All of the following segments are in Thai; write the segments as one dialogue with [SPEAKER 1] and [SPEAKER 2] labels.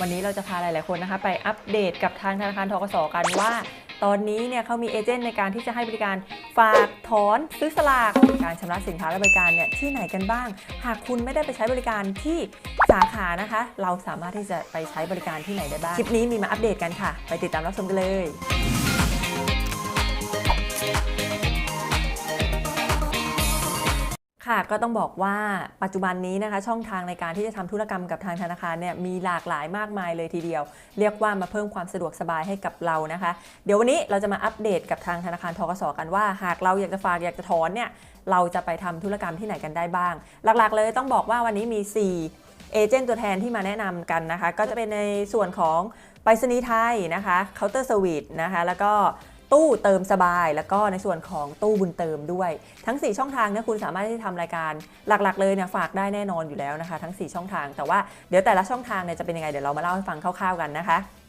[SPEAKER 1] วันนี้เราจะพาหลาย ๆ คนนะคะ ไปอัปเดตกับทางธนาคารทกสกันว่า ตอนนี้เนี่ยเขามีเอเจนต์ในการที่จะให้บริการฝากถอนซื้อสลากการชำระสินค้าและบริการเนี่ยที่ไหนกันบ้าง หากคุณไม่ได้ไปใช้บริการที่สาขานะคะ เราสามารถที่จะไปใช้บริการที่ไหนได้บ้างคลิปนี้มีมาอัปเดตกันค่ะ ไปติดตามรับชมกันเลย ค่ะก็ต้องบอกว่าปัจจุบันนี้นะคะ ช่องทางในการที่จะทำธุรกรรมกับทางธนาคารเนี่ยมีหลากหลายมากมายเลยทีเดียว เรียกว่ามาเพิ่มความสะดวกสบายให้กับเรานะคะ เดี๋ยววันนี้เราจะมาอัปเดตกับทางธนาคารทกสกันว่า หากเราอยากจะฝากอยากจะถอนเนี่ยเราจะไปทำธุรกรรมที่ไหนกันได้บ้าง หลักๆ เลยต้องบอกว่าวันนี้มี 4 เอเจนต์ตัวแทนที่มาแนะนำกันนะคะ ก็จะเป็นในส่วนของไปรษณีย์ไทยนะคะเคาน์เตอร์เซอร์วิสนะคะแล้วก็ ตู้เติมสบาย แล้วก็ในส่วนของตู้บุญเติมด้วย ทั้ง 4 ช่องทางเนี่ยคุณสามารถที่จะทำรายการหลักๆ เลยเนี่ยฝากได้แน่นอนอยู่แล้วนะคะ ทั้ง 4 ช่องทาง แต่ว่าเดี๋ยวแต่ละช่องทางเนี่ยจะเป็นยังไงเดี๋ยวเรามาเล่าให้ฟังคร่าวๆกันนะคะค่ะ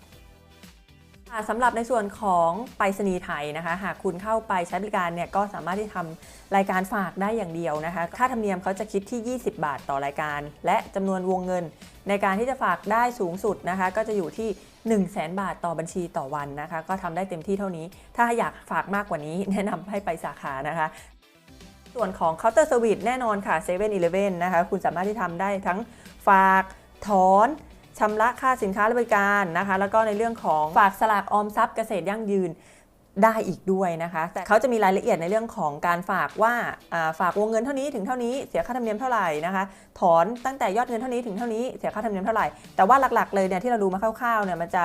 [SPEAKER 1] สำหรับในส่วนของไปรษณีย์ไทยนะคะ หากคุณเข้าไปใช้บริการเนี่ยก็สามารถที่ทำรายการฝากได้อย่างเดียวนะคะ ค่าธรรมเนียมเขาจะคิดที่ 20 บาทต่อรายการ และจำนวนวงเงิน ในการที่จะฝากได้สูงสุดนะคะ ก็จะอยู่ที่ 1 0 0 0 0แบาทต่อบัญชีต่อวันนะคะ ก็ทำได้เต็มที่เท่านี้ ถ้าอยากฝากมากกว่านี้แนะนำให้ไปสาขานะคะ ส่วนของเคาน์เตอร์เซอร์วิสแน่นอนค่ะ7 e เ e ่ e อนะคะ คุณสามารถที่ทำได้ทั้งฝากถอน ชำระค่าสินค้าและบริการนะคะ แล้วก็ในเรื่องของฝากสลากออมทรัพย์เกษตรยั่งยืนได้อีกด้วยนะคะ แต่เขาจะมีรายละเอียดในเรื่องของการฝากว่าอ่าฝากวงเงินเท่านี้ถึงเท่านี้เสียค่าธรรมเนียมเท่าไหร่นะคะ ถอนตั้งแต่ยอดเงินเท่านี้ถึงเท่านี้เสียค่าธรรมเนียมเท่าไหร่ แต่ว่าหลักๆเลยเนี่ยที่เราดูมาคร่าวๆเนี่ยมันจะ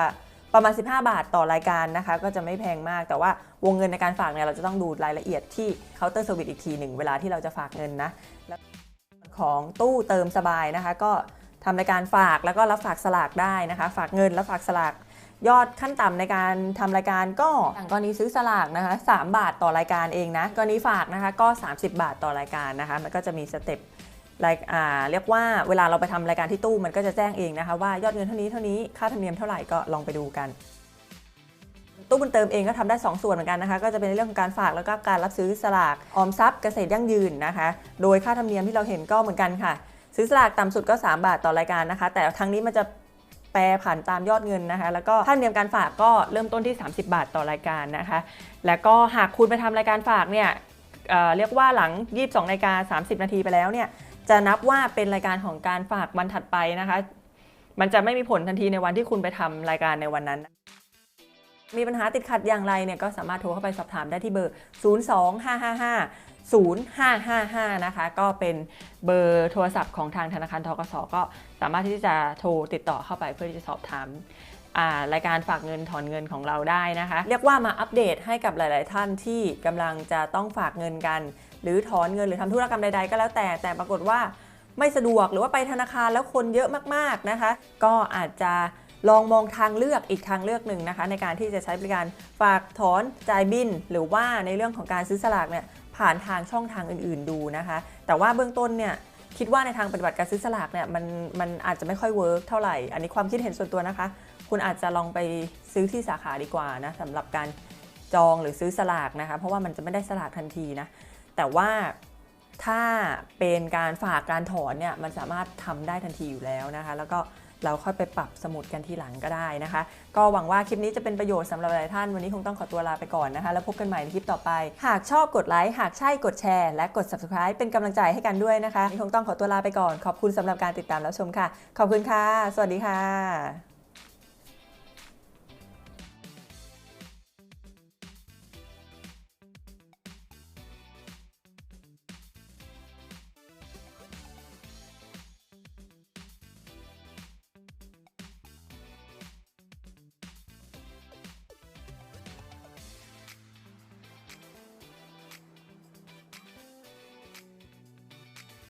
[SPEAKER 1] ประมาณ 15 บาทต่อรายการนะคะ ก็จะไม่แพงมาก แต่ว่าวงเงินในการฝากเนี่ยเราจะต้องดูรายละเอียดที่เคาน์เตอร์เซอร์วิสอีกทีหนึ่งเวลาที่เราจะฝากเงินนะแล้วของตู้เติมสบายนะคะ ก็ ทำรายการฝากแล้วก็รับฝากสลากได้นะคะ ฝากเงินแล้วฝากสลากยอดขั้นต่ำในการทำรายการก็อย่างกรณีซื้อสลากนะคะ3บาทต่อรายการเองนะกรณีฝากนะคะก็ 30 บาทต่อรายการนะคะ มันก็จะมีสเต็ปเรียกว่าเวลาเราไปทำรายการที่ตู้มันก็จะแจ้งเองนะคะว่ายอดเงินเท่านี้เท่านี้ค่าธรรมเนียมเท่าไหร่ก็ลองไปดูกัน ตู้บุญเติมเองก็ทำได้ 2 ส่วนเหมือนกันนะคะ ก็จะเป็นเรื่องของการฝากแล้วก็การรับซื้อสลากออมทรัพย์เกษตรยั่งยืนนะคะ โดยค่าธรรมเนียมที่เราเห็นก็เหมือนกันค่ะ ซื้อสลากต่ำสุดก็ 3 บาทต่อรายการนะคะ แต่ทางนี้มันจะแปรผ่านตามยอดเงินนะคะ แล้วก็ค่าธรรมเนียมการฝากก็เริ่มต้นที่ 30 บาทต่อรายการนะคะ แล้วก็หากคุณไปทำรายการฝากเนี่ยเเรียกว่าหลัง 22นาฬิกา30 นาทีไปแล้วเนี่ยจะนับว่าเป็นรายการของการฝากวันถัดไปนะคะ มันจะไม่มีผลทันทีในวันที่คุณไปทำรายการในวันนั้น มีปัญหาติดขัดอย่างไรเนี่ยก็สามารถโทรเข้าไปสอบถามได้ที่เบอร์ 02555 0555 นะคะ ก็เป็นเบอร์โทรศัพท์ของทางธนาคารทกสก็สามารถที่จะโทรติดต่อเข้าไปเพื่อที่จะสอบถามารายการฝากเงินถอนเงินของเราได้นะคะ เรียกว่ามาอัปเดตให้กับหลาย ๆ ท่านที่กำลังจะต้องฝากเงินกัน หรือถอนเงินหรือทำธุรกรรมใด ๆ ก็แล้วแต่ แต่ปรากฏว่าไม่สะดวกหรือว่าไปธนาคารแล้วคนเยอะมาก ๆ นะคะ ก็อาจจะ ลองมองทางเลือกอีกทางเลือกหนึ่งนะคะ ในการที่จะใช้บริการฝากถอนจ่ายบิน หรือว่าในเรื่องของการซื้อสลากเนี่ยผ่านทางช่องทางอื่นๆดูนะคะ แต่ว่าเบื้องต้นเนี่ยคิดว่าในทางปฏิบัติการซื้อสลากเนี่ยมันมันอาจจะไม่ค่อยเวิร์กเท่าไหร่ อันนี้ความคิดเห็นส่วนตัวนะคะ คุณอาจจะลองไปซื้อที่สาขาดีกว่านะสำหรับการจองหรือซื้อสลากนะคะ เพราะว่ามันจะไม่ได้สลากทันทีนะแต่ว่าถ้าเป็นการฝากการถอนเนี่ยมันสามารถทำได้ทันทีอยู่แล้วนะคะ แล้วก็ เราค่อยไปปรับสมุดกันทีหลังก็ได้นะคะ ก็หวังว่าคลิปนี้จะเป็นประโยชน์สำหรับหลายท่านวันนี้คงต้องขอตัวลาไปก่อนนะคะ แล้วพบกันใหม่ในคลิปต่อไป หากชอบกดไลค์หากใช่กดแชร์ และกด subscribe เป็นกำลังใจให้กันด้วยนะคะวันนี้คงต้องขอตัวลาไปก่อน ขอบคุณสำหรับการติดตามรับชมค่ะ ขอบคุณค่ะ สวัสดีค่ะ